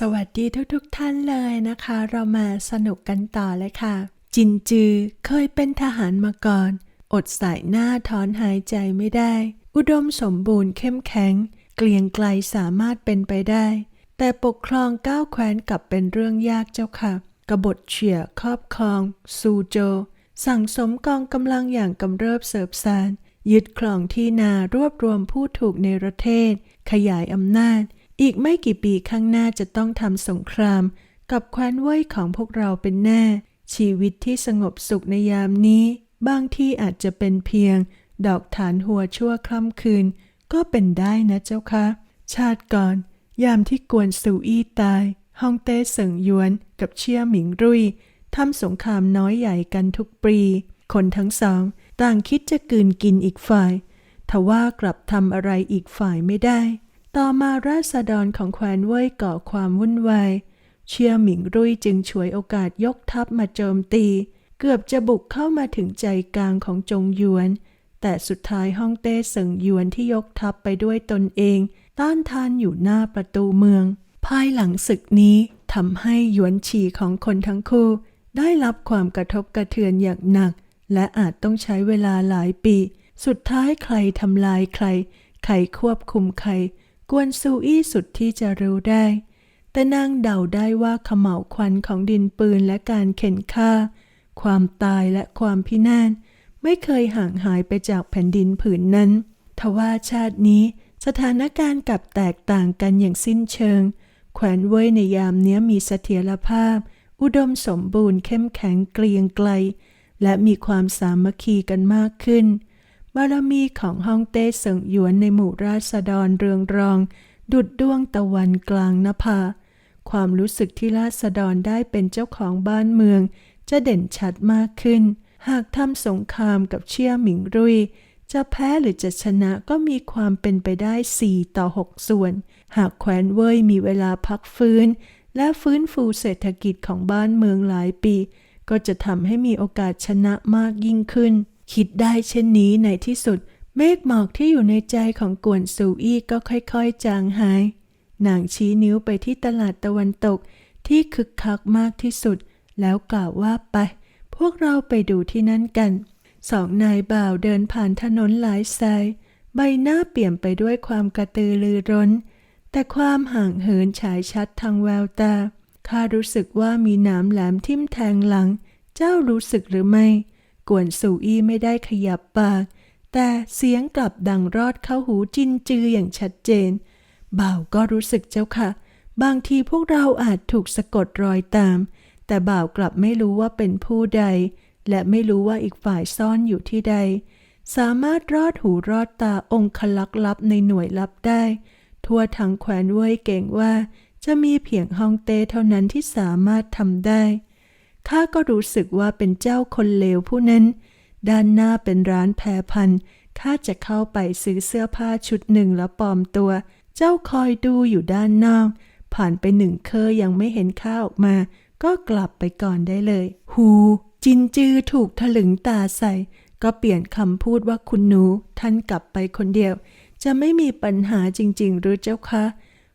สวัสดีทุกๆทท่านเลยนะคะ เรามาสนุกกันต่อเลยค่ะ จินจือเคยเป็นทหารมาก่อน อดสายหน้าถอนหายใจไม่ได้ อุดมสมบูรณ์เข้มแข็ง เกลียงไกลสามารถเป็นไปได้ แต่ปกครองก้าวแคว้นกลับเป็นเรื่องยากเจ้าค่ะ กบฏเฉียครอบครอง ซูโจ สั่งสมกองกำลังอย่างกำเริบเสบสารยึดครองที่นารวบรวมผู้ถูกในประเทศ ขยายอำนาจ อีกไม่กี่ปีข้างหน้าจะต้องทำสงคราม กับแคว้นเว่ยของพวกเราเป็นแน่ ชีวิตที่สงบสุขในยามนี้ บางที่อาจจะเป็นเพียง ดอกฐานหัวชั่วคล่ำคืน ก็เป็นได้นะเจ้าค่ะชาติก่อน ยามที่กวนสูอี้ตายฮ่องเต้เสิงยวนกับเชี่ยหมิงรุ่ยทำสงครามน้อยใหญ่กันทุกปี คนทั้งสอง ต่างคิดจะกืนกินอีกฝ่ายทว่า กลับทำอะไรอีกฝ่ายไม่ได้ ต่อมาราษฎรของแคว้นเว่ยก่อความวุ่นวาย เชียหมิงรุ่ยจึงฉวยโอกาสยกทัพมาโจมตี เกือบจะบุกเข้ามาถึงใจกลางของจงหยวน แต่สุดท้ายฮ่องเต้เสิงหยวนที่ยกทัพไปด้วยตนเอง ต้านทานอยู่หน้าประตูเมือง ภายหลังศึกนี้ทำให้หยวนฉีของคนทั้งคู่ ได้รับความกระทบกระเทือนอย่างหนัก และอาจต้องใช้เวลาหลายปี สุดท้ายใครทำลายใคร ใครควบคุมใคร กวนซูอี้สุดที่จะรู้ได้ แต่นางเดาได้ว่าขม่าวควันของดินปืนและการเข็นฆ่า ความตายและความพินาศไม่เคยห่างหายไปจากแผ่นดินผืนนั้น ทว่าชาตินี้สถานการณ์กลับแตกต่างกันอย่างสิ้นเชิง แขวนเว่ยในยามเนี้ยมีเสถียรภาพ อุดมสมบูรณ์เข้มแข็งเกรียงไกล และมีความสามัคคีกันมากขึ้น บารมีของฮ่องเต้เสิงหยวนในหมู่ราษฎรเรืองรอง ดุดดวงตะวันกลางนภา ความรู้สึกที่ราษฎรได้เป็นเจ้าของบ้านเมือง จะเด่นชัดมากขึ้น หากทำสงครามกับเชี่ยหมิงรุย จะแพ้หรือจะชนะก็มีความเป็นไปได้ 4 ต่อ 6 ส่วน หากแคว้นเว่ยมีเวลาพักฟื้น และฟื้นฟูเศรษฐกิจของบ้านเมืองหลายปี ก็จะทำให้มีโอกาสชนะมากยิ่งขึ้น คิดได้เช่นนี้ในที่สุด เมฆหมอกที่อยู่ในใจของกวนซูอี้ก็ค่อยๆ จางหาย นางชี้นิ้วไปที่ตลาดตะวันตกที่คึกคักมากที่สุด แล้วกล่าวว่าไป พวกเราไปดูที่นั่นกัน สองนายบ่าวเดินผ่านถนนหลายสาย ใบหน้าเปลี่ยมไปด้วยความกระตือรือร้น แต่ความห่างเหินฉายชัดทางแววตาข้ารู้สึกว่ามีหนามแหลมทิ่มแทงหลัง เจ้ารู้สึกหรือไม่ กวนสูอี้ไม่ได้ขยับปาก แต่เสียงกลับดังรอดเข้าหูจินจืออย่างชัดเจน บ่าวก็รู้สึกเจ้าค่ะ บางทีพวกเราอาจถูกสะกดรอยตาม แต่บ่าวกลับไม่รู้ว่าเป็นผู้ใด และไม่รู้ว่าอีกฝ่ายซ่อนอยู่ที่ใด สามารถรอดหูรอดตาองคลักษ์ลับในหน่วยลับได้ ทั่วทั้งแคว้นเว่ยเก่งว่าจะมีเพียงฮองเต้เท่านั้นที่สามารถทำได้ ข้าก็รู้สึกว่าเป็นเจ้าคนเลวผู้นั้น ด้านหน้าเป็นร้านแพรพันข้าจะเข้าไปซื้อเสื้อผ้าชุดหนึ่งแล้วปลอมตัว เจ้าคอยดูอยู่ด้านนอก ผ่านไปหนึ่งเคอยังไม่เห็นข้าออกมา ก็กลับไปก่อนได้เลย หู จินจือถูกถลึงตาใส่ ก็เปลี่ยนคำพูดว่าคุณหนู ท่านกลับไปคนเดียว จะไม่มีปัญหาจริง ๆ หรือเจ้าคะ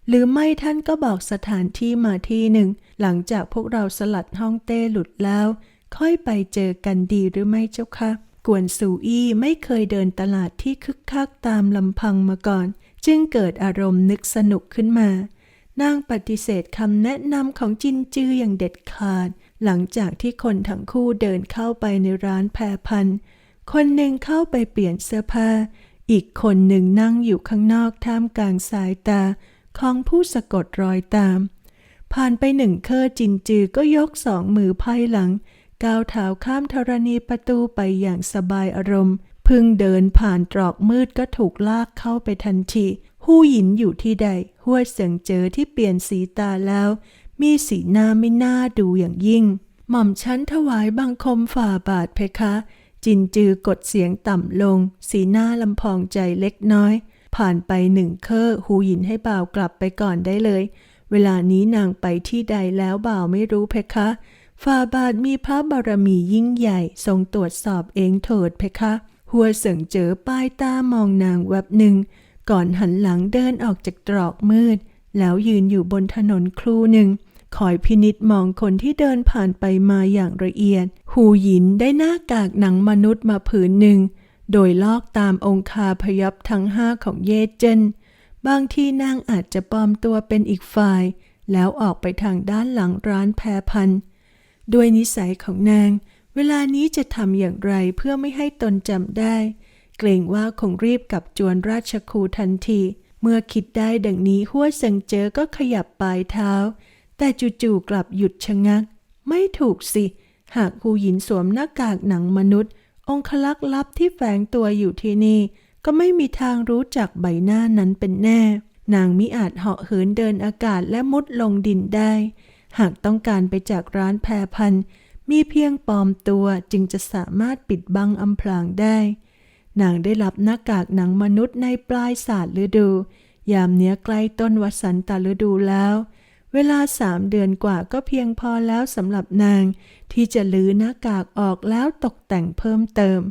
หรือไม่ท่านก็บอกสถานที่มาที่หนึ่ง หลังจากพวกเราสลัดห้องเต้หลุดแล้ว ค่อยไปเจอกันดีหรือไม่เจ้าคะกวนซูอี้ไม่เคยเดินตลาดที่คึกคักตามลำพังมาก่อน จึงเกิดอารมณ์นึกสนุกขึ้นมานางปฏิเสธคำแนะนำของจินจืออย่างเด็ดขาด หลังจากที่คนทั้งคู่เดินเข้าไปในร้านแพรพัน คนหนึ่งเข้าไปเปลี่ยนเสื้อผ้า อีกคนหนึ่งนั่งอยู่ข้างนอกท่ามกลางสายตา ของผู้สะกดรอยตาม ผ่านไปหนึ่งเคอจินจือก็ยกสองมือไพ่หลัง ก้าวเท้าข้ามธรณีประตูไปอย่างสบายอารมณ์ พึ่งเดินผ่านตรอกมืดก็ถูกลากเข้าไปทันทีหู้หยินอยู่ที่ใดหัวเสียงเจอที่เปลี่ยนสีตาแล้ว มีสีหน้าไม่น่าดูอย่างยิ่ง หม่อมชั้นถวายบังคมฝ่าบาทเพคะ จินจือกดเสียงต่ำลง สีหน้าลำพองใจเล็กน้อย ผ่านไปหนึ่งเคอหูหยินให้บ่าวกลับไปก่อนได้เลย เวลานี้นางไปที่ใดแล้วบ่าวไม่รู้เพคะฝ่าบาทมีพระบารมียิ่งใหญ่ ทรงตรวจสอบเองเถิดเพคะ หัวเสิงเจอป้ายตามองนางแวบหนึ่ง ก่อนหันหลังเดินออกจากตรอกมืด แล้วยืนอยู่บนถนนครูหนึ่งคอยพินิษมองคนที่เดินผ่านไปมาอย่างละเอียด หูหยินได้หน้ากากหนังมนุษย์มาผืนหนึ่ง โดยลอกตามองคาพยับทั้งห้าของเยเจน บางที่นางอาจจะปลอมตัวเป็นอีกฝ่าย แล้วออกไปทางด้านหลังร้านแพรพันด้วยนิสัยของนาง เวลานี้จะทำอย่างไรเพื่อไม่ให้ตนจำได้ เกรงว่าคงรีบกลับจวนราชคูทันที เมื่อคิดได้ดังนี้หัวเซิงเจอก็ขยับปลายเท้า แต่จู่ๆกลับหยุดชะงัก ไม่ถูกสิ หากหูหยินสวมหน้ากากหนังมนุษย์ องคลักษ์ลับที่แฝงตัวอยู่ที่นี่ ก็ไม่มีทางรู้จักใบหน้านั้นเป็นแน่ นางมิอาจเหาะเหินเดินอากาศและมุดลงดินได้ หากต้องการไปจากร้านแพรพัน มีเพียงปลอมตัวจึงจะสามารถปิดบังอำพรางได้ นางได้รับหน้ากากหนังมนุษย์ในปลายศาสตร์ฤดู ยามเนี้ยใกล้ต้นวสันตฤดูแล้ว เวลาสามเดือนกว่าก็เพียงพอแล้วสำหรับนาง ที่จะลื้อหน้ากากออกแล้วตกแต่งเพิ่มเติม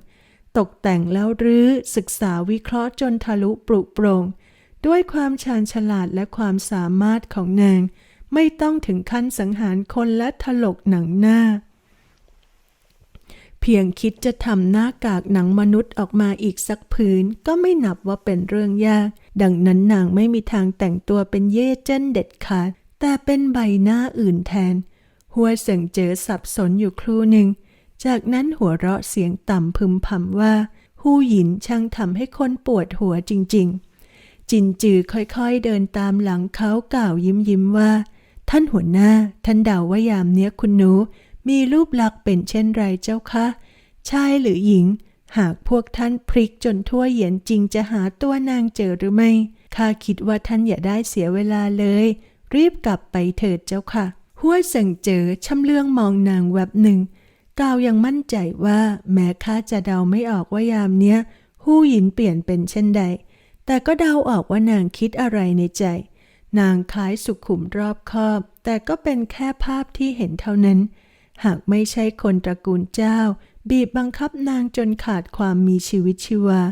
ตกแต่งแล้วรื้อศึกษาวิเคราะห์จนทะลุปรุโปรง ด้วยความชาญฉลาดและความสามารถของนาง ไม่ต้องถึงขั้นสังหารคนและถลกหนังหน้า เพียงคิดจะทำหน้ากากหนังมนุษย์ออกมาอีกสักผืนก็ไม่นับว่าเป็นเรื่องยาก ดังนั้นนางไม่มีทางแต่งตัวเป็นเย่เจิ้นเด็ดขาด แต่เป็นใบหน้าอื่นแทน หัวเสงเจอสับสนอยู่ครู่หนึ่ง จากนั้นหัวเราะเสียงต่ำพึมพำว่า หู้หยินช่างทำให้คนปวดหัวจริง ๆ จินจือค่อยๆเดินตามหลังเขากล่าวยิ้มยิ้มว่า ท่านหัวหน้า ท่านเดาว่ายามเนี้ยคุณหนู มีรูปลักษ์เป็นเช่นไรเจ้าคะ ชายหรือหญิง หากพวกท่านพลิกจนทั่วเหยียนจริงจะหาตัวนางเจอหรือไม่ ข้าคิดว่าท่านอย่าได้เสียเวลาเลย รีบกลับไปเถิดเจ้าค่ะห้วยเสิงเจอชำเลืองมองนางแวบหนึ่งกาวยังมั่นใจว่าแม้ข้าจะเดาไม่ออกว่ายามเนี้ยหู้หยินเปลี่ยนเป็นเช่นใด แต่ก็เดาออกว่านางคิดอะไรในใจ นางคล้ายสุขุมรอบคอบ แต่ก็เป็นแค่ภาพที่เห็นเท่านั้น หากไม่ใช่คนตระกูลเจ้า บีบบังคับนางจนขาดความมีชีวิตชีวา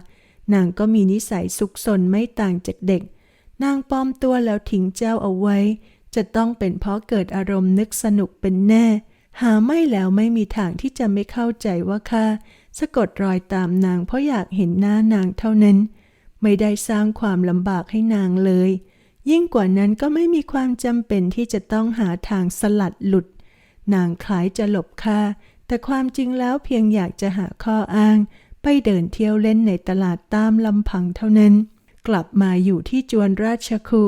นางก็มีนิสัยซุกซนไม่ต่างจากเด็ก นางปลอมตัวแล้วทิ้งเจ้าเอาไว้ จะต้องเป็นเพราะเกิดอารมณ์นึกสนุกเป็นแน่ หาไม่แล้วไม่มีทางที่จะไม่เข้าใจว่าข้าสะกดรอยตามนางเพราะอยากเห็นหน้านางเท่านั้น ไม่ได้สร้างความลำบากให้นางเลย ยิ่งกว่านั้นก็ไม่มีความจำเป็นที่จะต้องหาทางสลัดหลุด นางคล้ายจะหลบค่าแต่ความจริงแล้วเพียงอยากจะหาข้ออ้าง ไปเดินเที่ยวเล่นในตลาดตามลำพังเท่านั้น กลับมาอยู่ที่จวนราชคู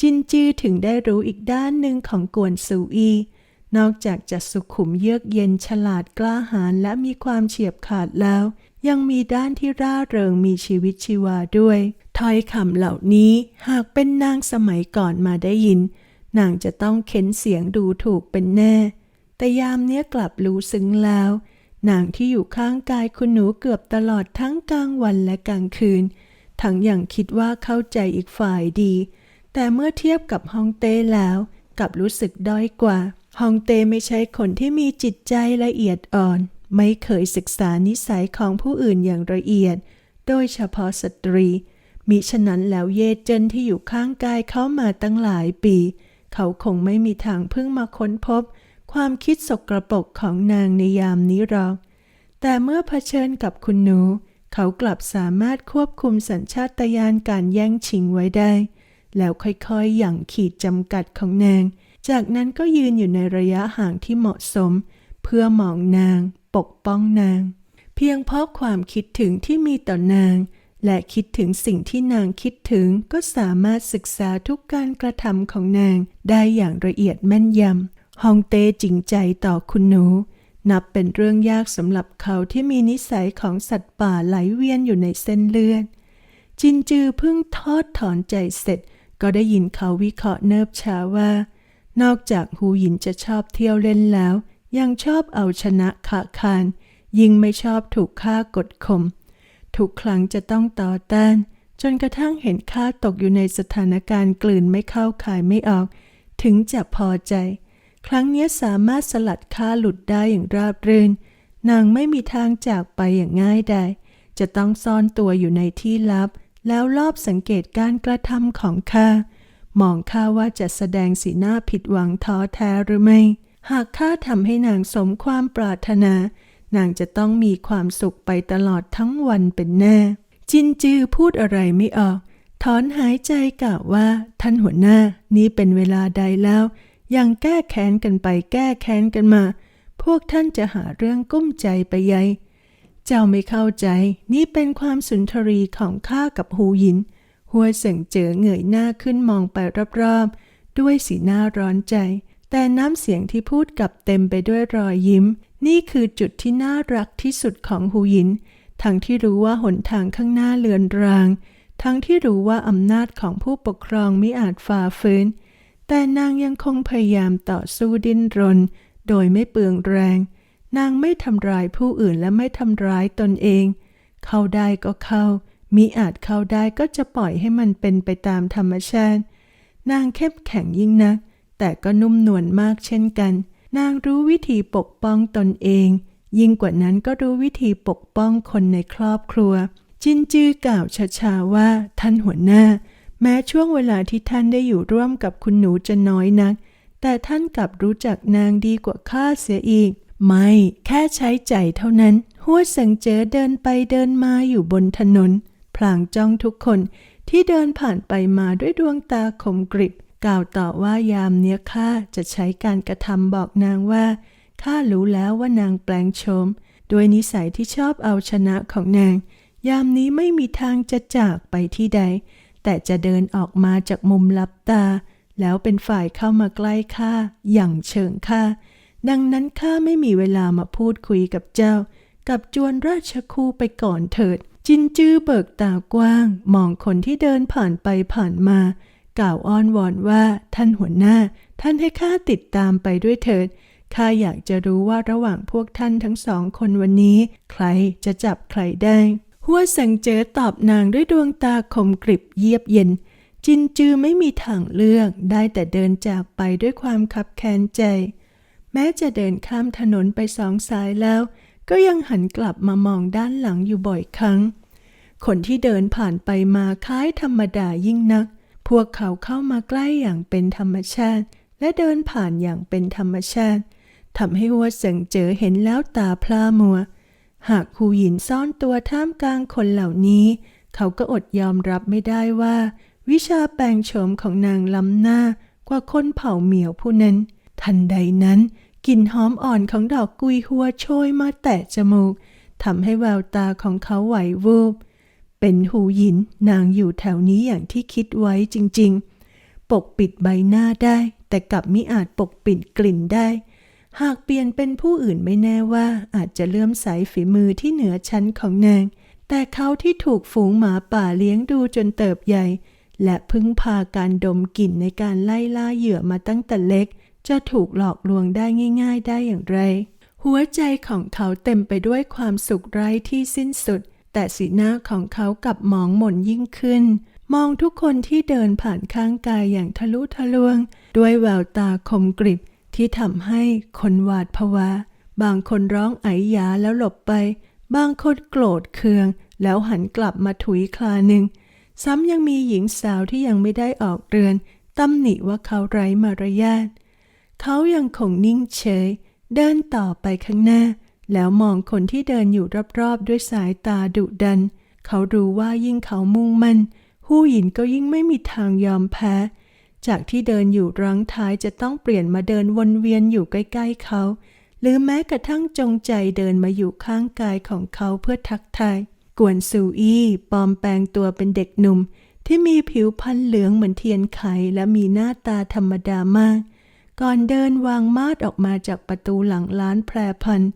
จินจือถึงได้รู้อีกด้านหนึ่งของกวนซูอี นอกจากจะสุขุมเยือกเย็นฉลาดกล้าหาญและมีความเฉียบขาดแล้ว ยังมีด้านที่ร่าเริงมีชีวิตชีวาด้วยถ้อยคำเหล่านี้หากเป็นนางสมัยก่อนมาได้ยิน นางจะต้องเค้นเสียงดูถูกเป็นแน่ แต่ยามเนี้ยกลับรู้ซึ้งแล้ว นางที่อยู่ข้างกายคุณหนูเกือบตลอดทั้งกลางวันและกลางคืน ทั้งอย่างคิดว่าเข้าใจอีกฝ่ายดี แต่เมื่อเทียบกับฮองเต้แล้วกลับรู้สึกด้อยกว่าฮองเต้ไม่ใช่คนที่มีจิตใจละเอียดอ่อน ไม่เคยศึกษานิสัยของผู้อื่นอย่างละเอียด โดยเฉพาะสตรี มิฉะนั้นแล้วเยเจนที่อยู่ข้างกายเขามาตั้งหลายปี เขาคงไม่มีทางเพิ่งมาค้นพบ ความคิดสกรปรกของนางในยามนี้หรอก แต่เมื่อเผชิญกับคุณหนู เขากลับสามารถควบคุมสัญชาตญาณการแย่งชิงไว้ได้ แล้วค่อยๆ อย่างขีดจำกัดของนาง จากนั้นก็ยืนอยู่ในระยะห่างที่เหมาะสม เพื่อมองนาง ปกป้องนาง เพียงเพราะความคิดถึงที่มีต่อนาง และคิดถึงสิ่งที่นางคิดถึงก็สามารถศึกษาทุกการกระทำของนางได้อย่างละเอียดแม่นยำฮองเต้จริงใจต่อคุณหนู นับเป็นเรื่องยากสำหรับเขาที่มีนิสัยของสัตว์ป่าไหลเวียนอยู่ในเส้นเลือด จินจือเพิ่งทอดถอนใจเสร็จ ก็ได้ยินเขาวิเคราะห์เนิบช้าว่า นอกจากหูหยินจะชอบเที่ยวเล่นแล้ว ยังชอบเอาชนะขะคาน ยิ่งไม่ชอบถูกฆ่ากดข่มทุกครั้งจะต้องต่อต้าน จนกระทั่งเห็นข้าตกอยู่ในสถานการณ์กลืนไม่เข้าขายไม่ออก ถึงจะพอใจ ครั้งนี้สามารถสลัดข้าหลุดได้อย่างราบรื่น นางไม่มีทางจากไปอย่างง่ายดายจะต้องซ่อนตัวอยู่ในที่ลับ แล้วรอบสังเกตการกระทำของข้ามองข้าว่าจะแสดงสีหน้าผิดหวังท้อแท้หรือไม่ หากข้าทำให้นางสมความปรารถนา นางจะต้องมีความสุขไปตลอดทั้งวันเป็นแน่ จินจือพูดอะไรไม่ออก ถอนหายใจกล่าวว่า ท่านหัวหน้า นี่เป็นเวลาใดแล้ว ยังแก้แค้นกันไปแก้แค้นกันมา พวกท่านจะหาเรื่องกุ้มใจไปใหญ่เจ้าไม่เข้าใจ นี่เป็นความสุนทรีของข้ากับหูหยิน หัวเสิงเจอเงยหน้าขึ้นมองไปรอบๆ ด้วยสีหน้าร้อนใจ แต่น้ำเสียงที่พูดกับเต็มไปด้วยรอยยิ้ม นี่คือจุดที่น่ารักที่สุดของหูหยิน ทั้งที่รู้ว่าหนทางข้างหน้าเลือนราง ทั้งที่รู้ว่าอำนาจของผู้ปกครองมิอาจฝ่าฝืน แต่นางยังคงพยายามต่อสู้ดิ้นรน โดยไม่เปลืองแรง นางไม่ทำร้ายผู้อื่นและไม่ทำร้ายตนเอง เข้าได้ก็เข้ามิอาจเข้าได้ก็จะปล่อยให้มันเป็นไปตามธรรมชาติ นางเข้มแข็งยิ่งนัก แต่ก็นุ่มนวลมากเช่นกัน นางรู้วิธีปกป้องตนเอง ยิ่งกว่านั้นก็รู้วิธีปกป้องคนในครอบครัว จินจือกล่าวช้าๆว่าท่านหัวหน้า แม้ช่วงเวลาที่ท่านได้อยู่ร่วมกับคุณหนูจะน้อยนัก แต่ท่านกลับรู้จักนางดีกว่าข้าเสียอีก ไม่แค่ใช้ใจเท่านั้น หัวสิงเจอเดินไปเดินมาอยู่บนถนน พลางจ้องทุกคนที่เดินผ่านไปมาด้วยดวงตาคมกริบกล่าวต่อว่ายามเนี้ยข้าจะใช้การกระทำบอกนางว่าข้ารู้แล้วว่านางแปลงโฉมด้วยนิสัยที่ชอบเอาชนะของนาง ยามนี้ไม่มีทางจะจากไปที่ใด แต่จะเดินออกมาจากมุมลับตา แล้วเป็นฝ่ายเข้ามาใกล้ข้าอย่างเชิงข้าดังนั้นข้าไม่มีเวลามาพูดคุยกับเจ้า กับจวนราชคูไปก่อนเถิด จินจื้อเบิกตากว้าง มองคนที่เดินผ่านไปผ่านมา กล่าวอ้อนวอนว่าท่านหัวหน้า ท่านให้ข้าติดตามไปด้วยเถิดข้าอยากจะรู้ว่าระหว่างพวกท่านทั้งสองคนวันนี้ ใครจะจับใครได้ หัวสังเจอตอบนางด้วยดวงตาคมกริบเยียบเย็น จินจือไม่มีทางเลือกได้แต่เดินจากไปด้วยความคับแค้นใจ แม้จะเดินข้ามถนนไปสองสายแล้ว ก็ยังหันกลับมามองด้านหลังอยู่บ่อยครั้ง คนที่เดินผ่านไปมาคล้ายธรรมดายิ่งนัก พวกเขาเข้ามาใกล้อย่างเป็นธรรมชาติ และเดินผ่านอย่างเป็นธรรมชาติทำให้หัวเสิงเจอเห็นแล้วตาพลามัว หากคูหยินซ่อนตัวท่ามกลางคนเหล่านี้ เขาก็อดยอมรับไม่ได้ว่า วิชาแปลงโฉมของนางล้ำหน้ากว่าคนเผ่าเหมียวผู้นั้น ทันใดนั้นกลิ่นหอมอ่อนของดอกกุยหัวโชยมาแตะจมูกทำให้แววตาของเขาไหววูบเป็นหูหยินนางอยู่แถวนี้อย่างที่คิดไว้จริง ๆ ปกปิดใบหน้าได้ แต่กลับมิอาจปกปิดกลิ่นได้ หากเปลี่ยนเป็นผู้อื่นไม่แน่ว่าอาจจะเลื่อมใสฝีมือที่เหนือชั้นของนาง แต่เขาที่ถูกฝูงหมาป่าเลี้ยงดูจนเติบใหญ่ และพึ่งพาการดมกลิ่นในการไล่ล่าเหยื่อมาตั้งแต่เล็ก จะถูกหลอกลวงได้ง่าย ๆ ได้อย่างไร หัวใจของเขาเต็มไปด้วยความสุขไร้ที่สิ้นสุด แต่สีหน้าของเขากลับหมองหม่นยิ่งขึ้น มองทุกคนที่เดินผ่านข้างกายอย่างทะลุทะลวง ด้วยแววตาคมกริบ ที่ทำให้คนหวาดผวา บางคนร้องไอหยาแล้วหลบไป บางคนโกรธเคือง แล้วหันกลับมาถุยคลาหนึ่ง ซ้ำยังมีหญิงสาวที่ยังไม่ได้ออกเรือนตำหนิว่าเขาไร้มารยาทเขายังคงนิ่งเฉย เดินต่อไปข้างหน้า แล้วมองคนที่เดินอยู่รอบๆ ด้วยสายตาดุดัน เขารู้ว่ายิ่งเขามุ่งมั่นหู้หยินก็ยิ่งไม่มีทางยอมแพ้ จากที่เดินอยู่รั้งท้ายจะต้องเปลี่ยนมาเดินวนเวียนอยู่ใกล้ๆเขา หรือแม้กระทั่งจงใจเดินมาอยู่ข้างกายของเขาเพื่อทักทาย กวนซูอี้ปลอมแปลงตัวเป็นเด็กหนุ่ม ที่มีผิวพรรณเหลืองเหมือนเทียนไขและมีหน้าตาธรรมดามาก ก่อนเดินวางมาดออกมาจากประตูหลังร้านแพรพันธ์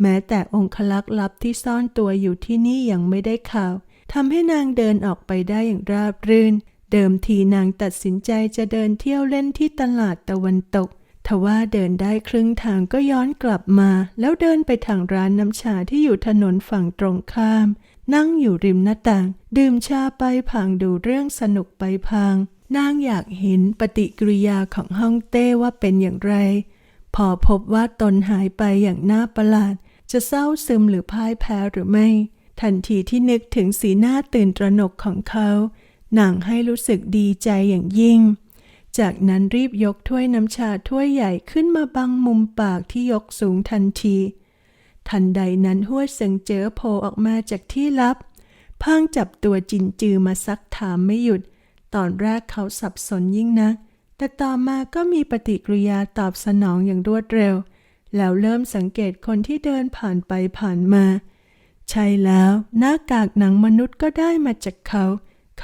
แม้แต่องคลักษ์ลับที่ซ่อนตัวอยู่ที่นี่ยังไม่ได้ข่าวทำให้นางเดินออกไปได้อย่างราบรื่น เดิมทีนางตัดสินใจจะเดินเที่ยวเล่นที่ตลาดตะวันตก ทว่าเดินได้ครึ่งทางก็ย้อนกลับมา แล้วเดินไปทางร้านน้ำชาที่อยู่ถนนฝั่งตรงข้าม นั่งอยู่ริมหน้าต่าง ดื่มชาไปพลางดูเรื่องสนุกไปพลางนางอยากเห็นปฏิกิริยาของฮ่องเต้ว่าเป็นอย่างไร พอพบว่าตนหายไปอย่างน่าประหลาด จะเศร้าซึมหรือพ่ายแพ้หรือไม่ ทันทีที่นึกถึงสีหน้าตื่นตระหนกของเขา นางให้รู้สึกดีใจอย่างยิ่ง จากนั้นรีบยกถ้วยน้ำชาถ้วยใหญ่ขึ้นมาบังมุมปากที่ยกสูงทันที ทันใดนั้นหัวเสิงเจอโผล่ออกมาจากที่ลับพางจับตัวจินจือมาซักถามไม่หยุด ตอนแรกเขาสับสนยิ่งนัก แต่ต่อมาก็มีปฏิกิริยาตอบสนองอย่างรวดเร็ว แล้วเริ่มสังเกตคนที่เดินผ่านไปผ่านมา ใช่แล้วหน้ากากหนังมนุษย์ก็ได้มาจากเขา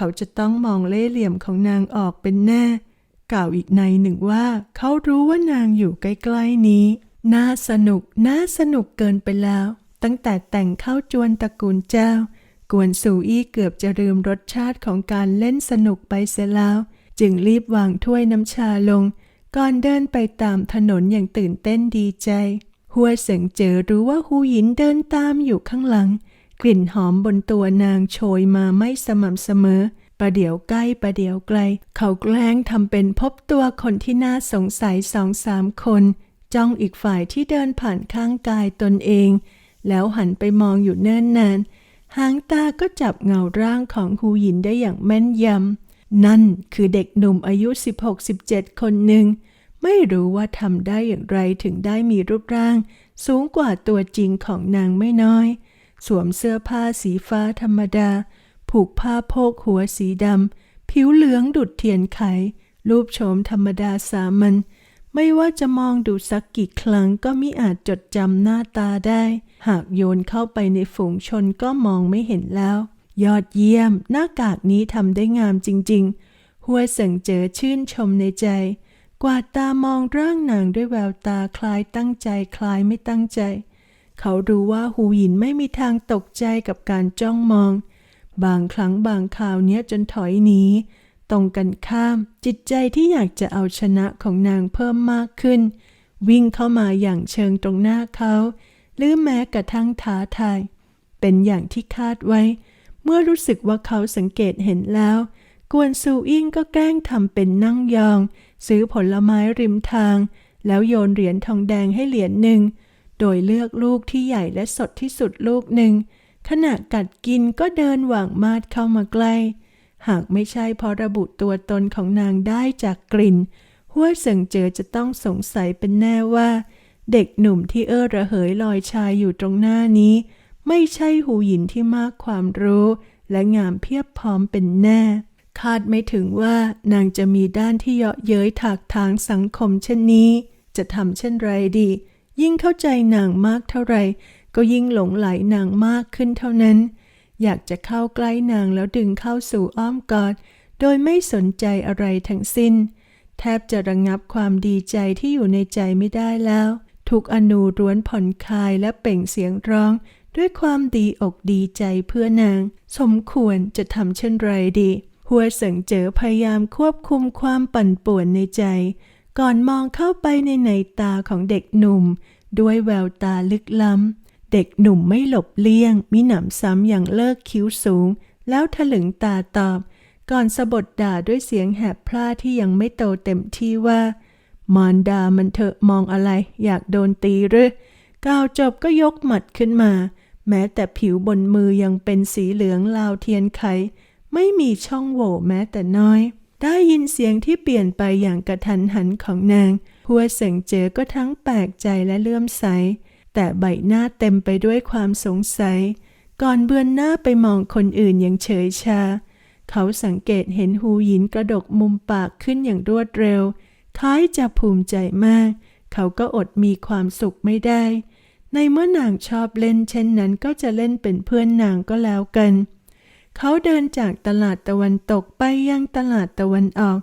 เขาจะต้องมองเล่เหลี่ยมของนางออกเป็นแน่ กล่าวอีกในหนึ่งว่า เขารู้ว่านางอยู่ใกล้ๆนี้ น่าสนุก น่าสนุกเกินไปแล้ว ตั้งแต่แต่งเข้าจวนตระกูลเจ้า กวนสูอี้เกือบจะลืมรสชาติของการเล่นสนุกไปเสียแล้ว จึงรีบวางถ้วยน้ำชาลง ก่อนเดินไปตามถนนอย่างตื่นเต้นดีใจ หัวเสิงเจอรู้ว่าหูหยินเดินตามอยู่ข้างหลัง กลิ่นหอมบนตัวนางโชยมาไม่สม่ำเสมอ ประเดี๋ยวใกล้ประเดี๋ยวไกล เขาแกล้งทำเป็นพบตัวคนที่น่าสงสัยสองสามคน จ้องอีกฝ่ายที่เดินผ่านข้างกายตนเอง แล้วหันไปมองอยู่เนิ่นนาน หางตาก็จับเงาร่างของฮูหยินได้อย่างแม่นยำ นั่นคือเด็กหนุ่มอายุ 16-17 คนหนึ่งไม่รู้ว่าทำได้อย่างไรถึงได้มีรูปร่าง สูงกว่าตัวจริงของนางไม่น้อย สวมเสื้อผ้าสีฟ้าธรรมดา ผูกผ้าโพกหัวสีดำ ผิวเหลืองดุดเทียนไข รูปโฉมธรรมดาสามัญ ไม่ว่าจะมองดูสักกี่ครั้งก็มิอาจจดจำหน้าตาได้ หากโยนเข้าไปในฝูงชนก็มองไม่เห็นแล้ว ยอดเยี่ยม หน้ากากนี้ทำได้งามจริง ๆ หัวเสิงเจอชื่นชมในใจ กวาดตามองร่างนางด้วยแววตาคล้ายตั้งใจคล้ายไม่ตั้งใจ เขารู้ว่าหูหยินไม่มีทางตกใจกับการจ้องมอง บางครั้งบางคราวเนี้ยจนถอยหนีตรงกันข้าม จิตใจที่อยากจะเอาชนะของนางเพิ่มมากขึ้น วิ่งเข้ามาอย่างเชิงตรงหน้าเขา หรือแม้กระทั่งท้าทาย เป็นอย่างที่คาดไว้ เมื่อรู้สึกว่าเขาสังเกตเห็นแล้ว กวนซูอิงก็แกล้งทำเป็นนั่งยอง ซื้อผลไม้ริมทาง แล้วโยนเหรียญทองแดงให้เหรียญหนึ่ง โดยเลือกลูกที่ใหญ่และสดที่สุดลูกหนึ่ง ขณะกัดกินก็เดินหว่างมาดเข้ามาใกล้ หากไม่ใช่เพราะระบุตัวตนของนางได้จากกลิ่น หัวเสิงเจอจะต้องสงสัยเป็นแน่ว่า เด็กหนุ่มที่เอ้อระเหยลอยชายอยู่ตรงหน้านี้ ไม่ใช่หูหยินที่มากความรู้ และงามเพียบพร้อมเป็นแน่คาดไม่ถึงว่านางจะมีด้านที่เยาะเย้ยถากทางสังคมเช่นนี้ จะทำเช่นไรดี ยิ่งเข้าใจนางมากเท่าไหร่ก็ยิ่งหลงไหลนางมากขึ้นเท่านั้น อยากจะเข้าใกล้นางแล้วดึงเข้าสู่อ้อมกอด โดยไม่สนใจอะไรทั้งสิ้น แทบจะระงงับความดีใจที่อยู่ในใจไม่ได้แล้ว ทุกอนูร้วนผ่อนคลายและเป่งเสียงร้องด้วยความดีอกดีใจเพื่อนาง สมควรจะทำเช่นไรดี หัวเสิงเจอพยายามควบคุมความปั่นป่วนในใจ ก่อนมองเข้าไปในในตาของเด็กหนุ่ม ด้วยแววตาลึกล้ำ เด็กหนุ่มไม่หลบเลี่ยง มิหนำซ้ำอย่างเลิกคิ้วสูง แล้วถลึงตาตอบ ก่อนสะบดด่าด้วยเสียงแหบพร่าที่ยังไม่โตเต็มที่ว่ามารดามันเถอะมองอะไร อยากโดนตีหรือกล่าวจบก็ยกหมัดขึ้นมา แม้แต่ผิวบนมือยังเป็นสีเหลืองลาวเทียนไข ไม่มีช่องโหว่แม้แต่น้อย ได้ยินเสียงที่เปลี่ยนไปอย่างกระทันหันของนาง หัวเสิงเจอก็ทั้งแปลกใจและเลื่อมใส แต่ใบหน้าเต็มไปด้วยความสงสัย ก่อนเบือนหน้าไปมองคนอื่นอย่างเฉยชา เขาสังเกตเห็นหูหยินกระดกมุมปากขึ้นอย่างรวดเร็ว คล้ายจะภูมิใจมาก เขาก็อดมีความสุขไม่ได้ ในเมื่อนางชอบเล่นเช่นนั้นก็จะเล่นเป็นเพื่อนนางก็แล้วกัน เขาเดินจากตลาดตะวันตกไปยังตลาดตะวันออก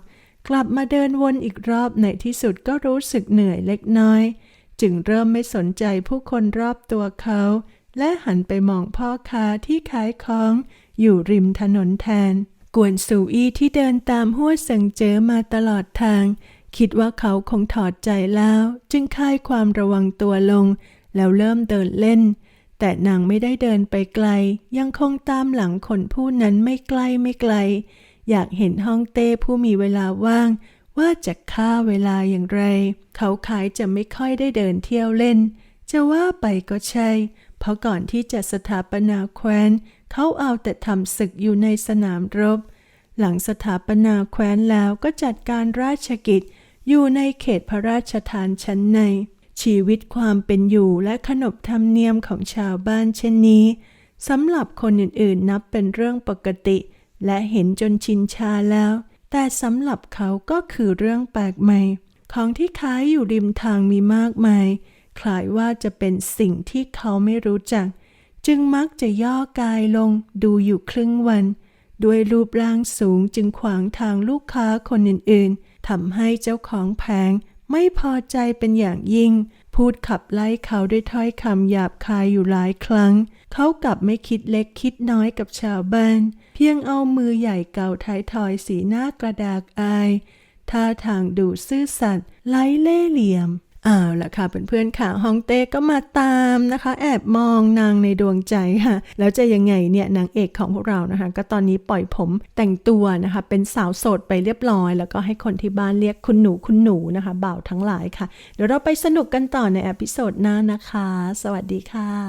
กลับมาเดินวนอีกรอบในที่สุดก็รู้สึกเหนื่อยเล็กน้อย จึงเริ่มไม่สนใจผู้คนรอบตัวเขา และหันไปมองพ่อค้าที่ขายของอยู่ริมถนนแทน กวนสูอี้ที่เดินตามหัวเสิงเจอมาตลอดทาง คิดว่าเขาคงถอดใจแล้ว จึงคลายความระวังตัวลง แล้วเริ่มเดินเล่น แต่นางไม่ได้เดินไปไกล ยังคงตามหลังคนผู้นั้นไม่ใกล้ไม่ไกล อยากเห็นห้องเต้ผู้มีเวลาว่าง ว่าจะฆ่าเวลาอย่างไร เขาขายจะไม่ค่อยได้เดินเที่ยวเล่น จะว่าไปก็ใช่ เพราะก่อนที่จะสถาปนาแคว้น เขาเอาแต่ทำศึกอยู่ในสนามรบ หลังสถาปนาแคว้นแล้วก็จัดการราชกิจ อยู่ในเขตพระราชทานชั้นใน ชีวิตความเป็นอยู่และขนบธรรมเนียมของชาวบ้านเช่นนี้สำหรับคนอื่นๆ นับเป็นเรื่องปกติ และเห็นจนชินชาแล้ว แต่สำหรับเขาก็คือเรื่องแปลกใหม่ ของที่ขายอยู่ริมทางมีมากมาย คล้ายว่าจะเป็นสิ่งที่เขาไม่รู้จัก จึงมักจะย่อกายลงดูอยู่ครึ่งวัน ด้วยรูปร่างสูงจึงขวางทางลูกค้าคนอื่นๆทำให้เจ้าของแผง ไม่พอใจเป็นอย่างยิ่ง พูดขับไล่เขาด้วยถ้อยคำหยาบคายอยู่หลายครั้ง เขากลับไม่คิดเล็กคิดน้อยกับชาวบ้าน เพียงเอามือใหญ่เกาท้ายทอยสีหน้ากระดากอายท่าทางดูซื่อสัตย์ไร้เล่ห์เหลี่ยม อ้าวล่ะค่ะเพื่อนๆค่ะฮองเต้ก็มาตามนะคะ แอบมองนางในดวงใจค่ะ แล้วจะยังไงเนี่ยนางเอกของพวกเรานะคะ ก็ตอนนี้ปล่อยผมแต่งตัวนะคะ เป็นสาวโสดไปเรียบร้อย แล้วก็ให้คนที่บ้านเรียกคุณหนูคุณหนูนะคะบ่าวทั้งหลายค่ะ เดี๋ยวเราไปสนุกกันต่อในอพิโซดหน้านะคะ สวัสดีค่ะ